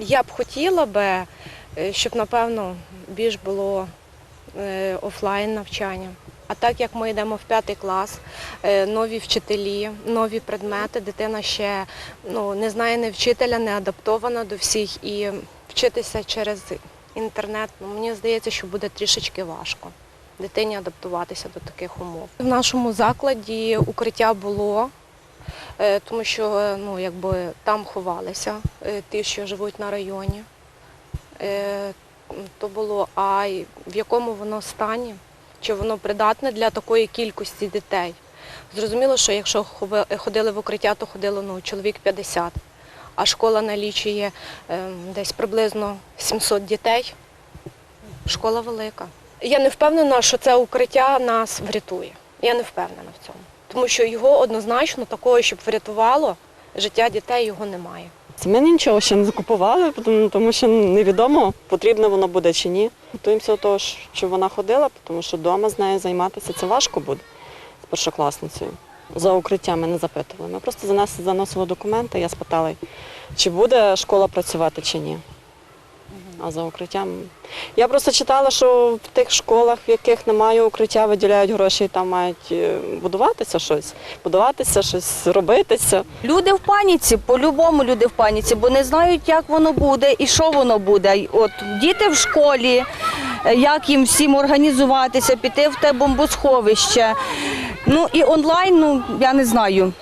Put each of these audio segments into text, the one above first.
Я б хотіла би, е, щоб, напевно, більш було е, офлайн навчання. А так як ми йдемо в п'ятий клас, е, нові вчителі, нові предмети, дитина ще ну, не знає ні вчителя, не адаптована до всіх і вчитися через інтернет, ну, мені здається, що буде трішечки важко дитині адаптуватися до таких умов. В нашому закладі укриття було, тому що е, ну, якби, там ховалися е, ті, що живуть на районі. Е, То було, а в якому воно стані, чи воно придатне для такої кількості дітей. Зрозуміло, що якщо ходили в укриття, то ходило ну, чоловік 50, а школа налічує е, десь приблизно 700 дітей. Школа велика. Я не впевнена, що це укриття нас врятує. Я не впевнена в цьому. Тому що його однозначно такого, щоб врятувало життя дітей, його немає. Ми нічого ще не закупували, тому- що невідомо, потрібно воно буде чи ні. Готуємося до того, що вона ходила, тому що вдома з нею займатися це важко буде з першокласницею. За укриттям ми не запитували. Ми просто занесли, заносили документи, я спитала, чи буде школа працювати чи ні. А за укриттям. Я просто читала, що в тих школах, в яких немає укриття, виділяють гроші там мають е, будуватися щось, будуватися, щось робитися. Люди в паніці, по-любому люди в паніці, бо не знають, як воно буде і що воно буде. От діти в школі, е, як їм всім організуватися, піти в те бомбосховище. Ну і онлайн, ну я не знаю,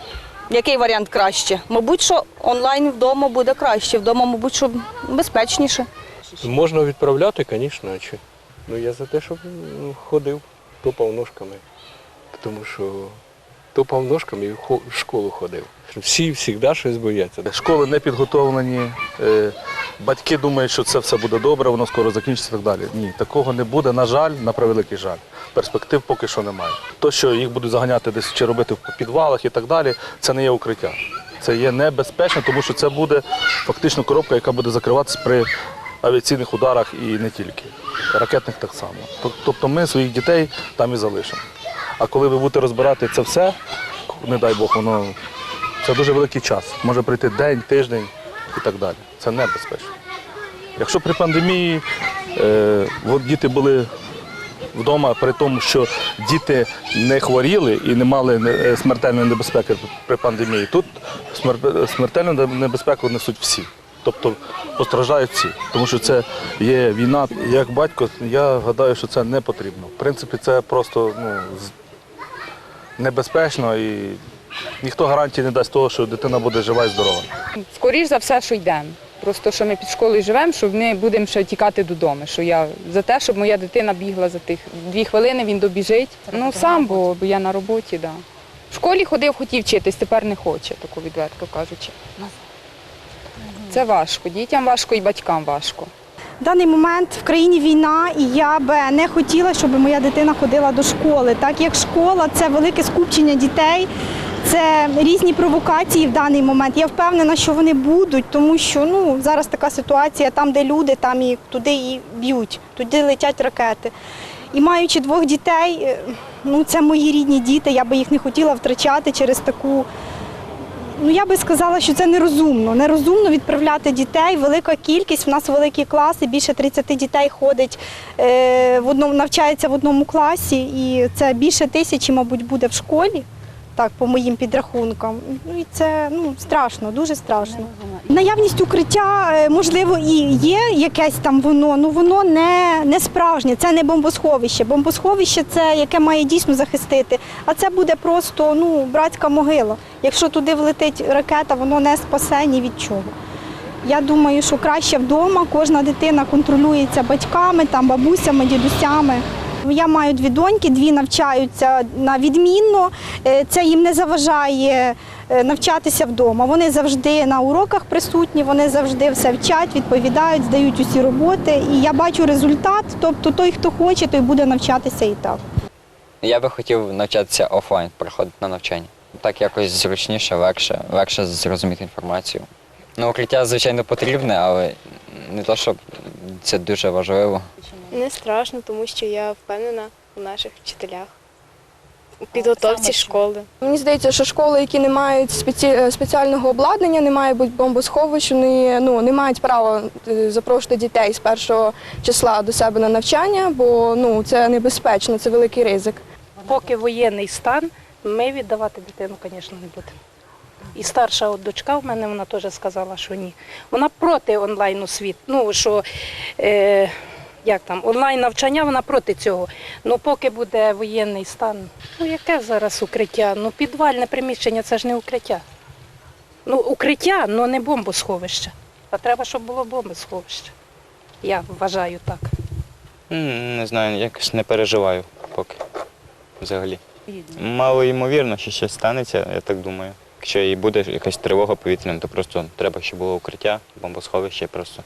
який варіант краще. Мабуть, що онлайн вдома буде краще, вдома, мабуть, що безпечніше. Можна відправляти, звісно, а чи. Ну я за те, щоб ну, ходив, топав ножками. Тому що топав ножками і в школу ходив. Всі завжди щось бояться. Школи не підготовлені, е, батьки думають, що це все буде добре, воно скоро закінчиться і так далі. Ні, такого не буде, на жаль, на превеликий жаль. Перспектив поки що немає. То, що їх будуть заганяти десь чи робити в підвалах і так далі, це не є укриття. Це є небезпечно, тому що це буде фактично коробка, яка буде закриватися при авіаційних ударах і не тільки. Ракетних так само. Тобто ми своїх дітей там і залишимо. А коли ви будете розбирати це все, не дай Бог, воно це дуже великий час. Може прийти день, тиждень і так далі. Це небезпечно. Якщо при пандемії е, діти були вдома, при тому, що діти не хворіли і не мали е, смертельної небезпеки при пандемії, тут смертельну небезпеку несуть всі. Тобто постраждають всі, тому що це є війна. Як батько, я гадаю, що це не потрібно. В принципі, це просто ну, небезпечно і ніхто гарантії не дасть того, що дитина буде жива і здорова. Скоріш за все, що йдемо. Просто що ми під школою живемо, що ми будемо ще тікати додому. Що я за те, щоб моя дитина бігла за тих дві хвилини, він добіжить. Ну сам, бо, бо я на роботі, да. В школі ходив, хотів вчитись, тепер не хоче, таку відверто кажучи. Це важко. Дітям важко і батькам важко. В даний момент в країні війна, і я би не хотіла, щоб моя дитина ходила до школи. Так як школа це велике скупчення дітей, це різні провокації в даний момент. Я впевнена, що вони будуть, тому що ну зараз така ситуація, там, де люди, там і туди і б'ють, туди летять ракети. І маючи двох дітей, е, ну це мої рідні діти, я би їх не хотіла втрачати через таку. Ну, я би сказала, що це нерозумно. Нерозумно відправляти дітей. Велика кількість. У нас великі класи, більше 30 дітей ходить е, в одному, навчається в одному класі, і це більше тисячі, мабуть, буде в школі. Так, по моїм підрахункам. Ну і це ну страшно, дуже страшно. Наявність укриття, е, можливо, і є якесь там воно, ну воно не, не справжнє, це не бомбосховище. Бомбосховище це яке має дійсно захистити. А це буде просто ну, братська могила. Якщо туди влетить ракета, воно не спасе ні від чого. Я думаю, що краще вдома кожна дитина контролюється батьками, там, бабусями, дідусями. Я маю дві доньки, дві навчаються на відмінно. Е, Це їм не заважає е, навчатися вдома. Вони завжди на уроках присутні, вони завжди все вчать, відповідають, здають усі роботи. І я бачу результат. Тобто той, хто хоче, той буде навчатися і так. Я би хотів навчатися офлайн, приходити на навчання. Так якось зручніше, легше, легше зрозуміти інформацію. Ну, укриття, звичайно, потрібне, але не то, щоб це дуже важливо. Не страшно, тому що я впевнена у наших вчителях. у підготовці школи. Мені здається, що школи, які не мають спеці- спеціального обладнання, не мають бомбосховищ, вони ну, не мають права е, запрошувати дітей з першого числа до себе на навчання, бо ну, це небезпечно, це великий ризик. Поки воєнний стан, ми віддавати дитину, звісно, не будемо. І старша от дочка в мене вона теж сказала, що ні. Вона проти онлайн освіт. Ну що е, як там, онлайн навчання, вона проти цього. Ну поки буде воєнний стан, ну яке зараз укриття? Ну підвальне приміщення це ж не укриття. Ну, укриття, але не бомбосховище. А треба, щоб було бомбосховище. Я вважаю так. Не знаю, якось не переживаю поки взагалі. Мало ймовірно, що щось станеться, я так думаю. Якщо і буде якась тривога повітряна, то просто треба, щоб було укриття, бомбосховище просто.